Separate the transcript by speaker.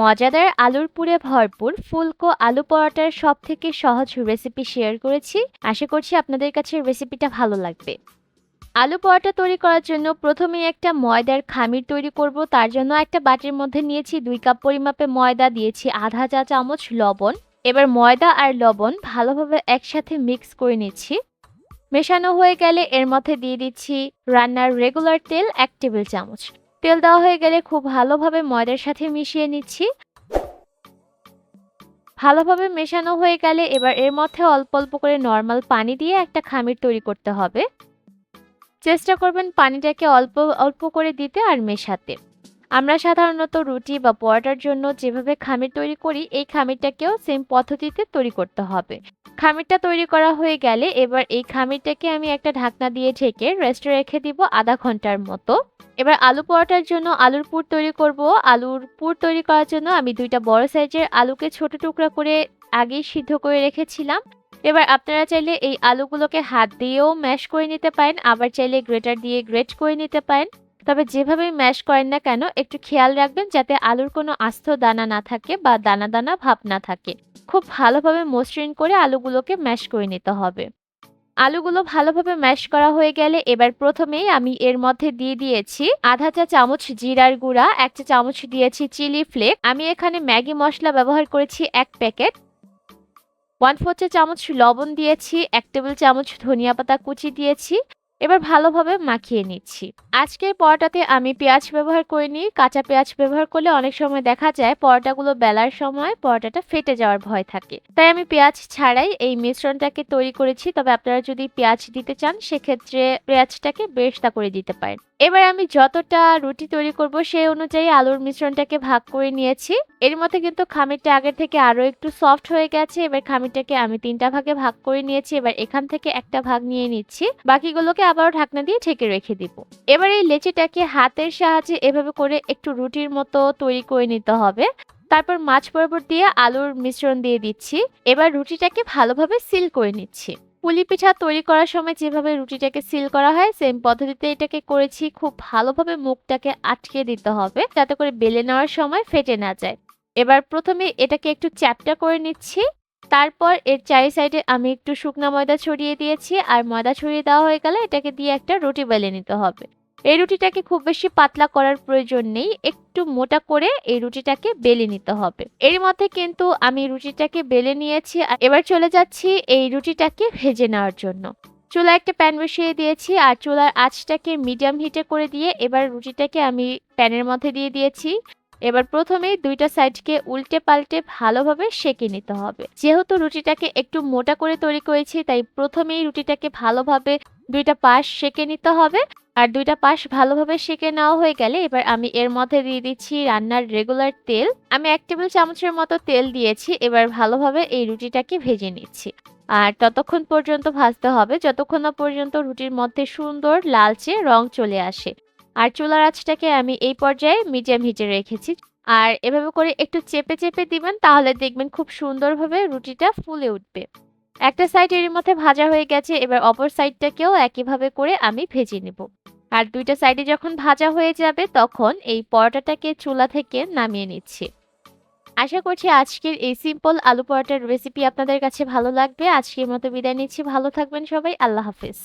Speaker 1: মজাদার আলুর পুরে ভরপুর ফুলকো আলু পরোটার সব থেকে সহজ রেসিপি শেয়ার করেছি। আশা করছি আপনাদের কাছে রেসিপিটা ভালো লাগবে। আলু পরোটা তৈরি করার জন্য প্রথমেই একটা ময়দার খামির তৈরি করব। তার জন্য একটা বাটির মধ্যে নিয়েছি দুই কাপ পরিমাপে ময়দা, দিয়েছি আধা চা চামচ লবণ। এবার ময়দা আর লবণ ভালোভাবে একসাথে মিক্স করে নিচ্ছি। মেশানো হয়ে গেলে এর মধ্যে দিয়ে দিচ্ছি রান্নার রেগুলার তেল এক টেবিল চামচ। তেল দেওয়া হয়ে গেলে খুব ভালোভাবে ময়দার সাথে মিশিয়ে নিচ্ছি। ভালোভাবে মেশানো হয়ে গেলে এবার এর মধ্যে অল্প অল্প করে নর্মাল পানি দিয়ে একটা খামির তৈরি করতে হবে। চেষ্টা করবেন পানিটাকে অল্প অল্প করে দিতে আর মেশাতে। আমরা সাধারণত রুটি বা পরোটার জন্য যেভাবে খামির তৈরি করি, এই খামিরটাকেও সেম পদ্ধতিতে তৈরি করতে হবে। খামিরটা তৈরি করা হয়ে গেলে এবার এই খামিরটাকে আমি একটা ঢাকনা দিয়ে ঢেকে রেস্টে রেখে দিব আধা ঘণ্টার মতো। এবার আলু পরোটার জন্য আলুর পুর তৈরি করব। আলুর পুর তৈরি করার জন্য আমি দুইটা বড় সাইজের আলুকে ছোট টুকরা করে আগেই সিদ্ধ করে রেখেছিলাম। এবার আপনারা চাইলে এই আলুগুলোকে হাত দিয়েও ম্যাশ করে নিতে পারেন, আবার চাইলে গ্রেটার দিয়ে গ্রেট করে নিতে পারেন। তবে যেভাবে ম্যাশ করেন না কেন, একটু খেয়াল রাখবেন যাতে আলুর কোনো আস্ত দানা না থাকে বা দানা দানা ভাব না থাকে। খুব ভালোভাবে মসৃণ করে আলুগুলোকে ম্যাশ করে নিতে হবে। আলুগুলো ভালোভাবে ম্যাশ করা হয়ে গেলে এবার প্রথমেই আমি এর মধ্যে দিয়ে দিয়েছি আধা চা চামচ জিরার গুঁড়া, এক চা চামচ দিয়েছি চিলি ফ্লেক। আমি এখানে ম্যাগি মশলা ব্যবহার করেছি এক প্যাকেট। ওয়ান ফোর চা চামচ লবণ দিয়েছি, এক টেবিল চামচ ধনিয়া পাতা কুচি দিয়েছি। এবার ভালোভাবে মাখিয়ে নিচ্ছি। আজকের পরোটাতে আমি পেঁয়াজ ব্যবহার করিনি, কাঁচা পেঁয়াজ ব্যবহার করলে অনেক সময় দেখা যায় পরোটাগুলো বেলার সময় পরোটাটা ফেটে যাওয়ার ভয় থাকে। তাই আমি পেঁয়াজ ছাড়াই এই মিশ্রণটাকে তৈরি করেছি। তবে আপনারা যদি পেঁয়াজ দিতে চান, সেক্ষেত্রে পেঁয়াজটাকে বেশটা করে দিতে পারেন। এবার আমি যতটা রুটি তৈরি করব, সেই অনুযায়ী আলুর মিশ্রণটাকে ভাগ করে নিয়েছি। এর মধ্যে কিন্তু খামিরটা আগের থেকে আরও একটু সফট হয়ে গেছে। এবার খামিরটাকে আমি তিনটা ভাগে ভাগ করে নিয়েছি। এবার এখান থেকে একটা ভাগ নিয়ে নিচ্ছি। বাকিগুলোকে আবারও ঢাকনা দিয়ে ঢেকে রেখে দিব। এবার এই লেচিটাকে হাতের সাহায্যে এভাবে করে একটু রুটির মতো তৈরি করে নিতে হবে। তারপর মাছ বরাবর দিয়ে আলুর মিশ্রণ দিয়ে দিচ্ছি। এবার রুটিটাকে ভালোভাবে সিল করে নিচ্ছি। পুলি পিঠা তৈরি করার সময় যেভাবে রুটিটাকে সিল করা হয় সেম পদ্ধতিতে এটাকে করেছি। খুব ভালোভাবে মুখটাকে আটকে দিতে হবে যাতে করে বেলে নেওয়ার সময় ফেটে না যায়। এবার প্রথমে এটাকে একটু চ্যাপটা করে নিচ্ছি। তারপর এর চারি সাইডে আমি একটু শুকনা ময়দা ছড়িয়ে দিয়েছি, আর ময়দা ছড়িয়ে দেওয়া হয়ে গেলে এটাকে দিয়ে একটা রুটি বেলে নিতে হবে। এই রুটিটাকে খুব বেশি পাতলা করার প্রয়োজন নেই, একটু মোটা করে এই রুটিটাকে বেলে নিতে হবে। এর মধ্যে কিন্তু আমি রুটিটাকে বেলে নিয়েছি এবার চলে যাচ্ছি এই রুটিটাকে ভেজে নেওয়ার জন্য। চুলা একটা প্যান বসিয়ে দিয়েছি, আর চুলার আঁচটাকে মিডিয়াম হিটে করে দিয়ে এবার রুটিটাকে আমি প্যানের মধ্যে দিয়ে দিয়েছি। এবার প্রথমেই দুইটা সাইডকে উল্টে পাল্টে ভালোভাবে সেঁকে নিতে হবে। যেহেতু রুটিটাকে একটু মোটা করে তৈরি করেছি, তাই প্রথমেই রুটিটাকে ভালোভাবে দুইটা পাশ সেঁকে নিতে হবে। আর দুইটা পাশ ভালোভাবে সেঁকে নেওয়া হয়ে গেলে এবার আমি এর মধ্যে দিয়ে দিচ্ছি রান্নার রেগুলার তেল। আমি এক টেবিল চামচের মতো তেল দিয়েছি, এবার ভালোভাবে এই রুটিটাকে ভেজে নিচ্ছি। আর ততক্ষণ পর্যন্ত ভাজতে হবে, যতক্ষণ না পর্যন্ত রুটির মধ্যে সুন্দর লালচে রং চলে আসে। আর চুলার আঁচটাকে আমি এই পর্যায়ে মিডিয়াম হিটে রেখেছি। আর এভাবে করে একটু চেপে চেপে দিবেন, তাহলে দেখবেন খুব সুন্দরভাবে রুটিটা ফুলে উঠবে। একটা সাইড এর মধ্যে ভাজা হয়ে গেছে, এবার অপর সাইডটাকেও একইভাবে করে আমি ভেজে নেব। আর দুইটা সাইডে যখন ভাজা হয়ে যাবে, তখন এই পরোটাটাকে চুলা থেকে নামিয়ে নিচ্ছি। আশা করছি আজকের এই সিম্পল আলু পরোটার রেসিপি আপনাদের কাছে ভালো লাগবে। আজকের মতো বিদায় নিচ্ছি। ভালো থাকবেন সবাই। আল্লাহ হাফিজ।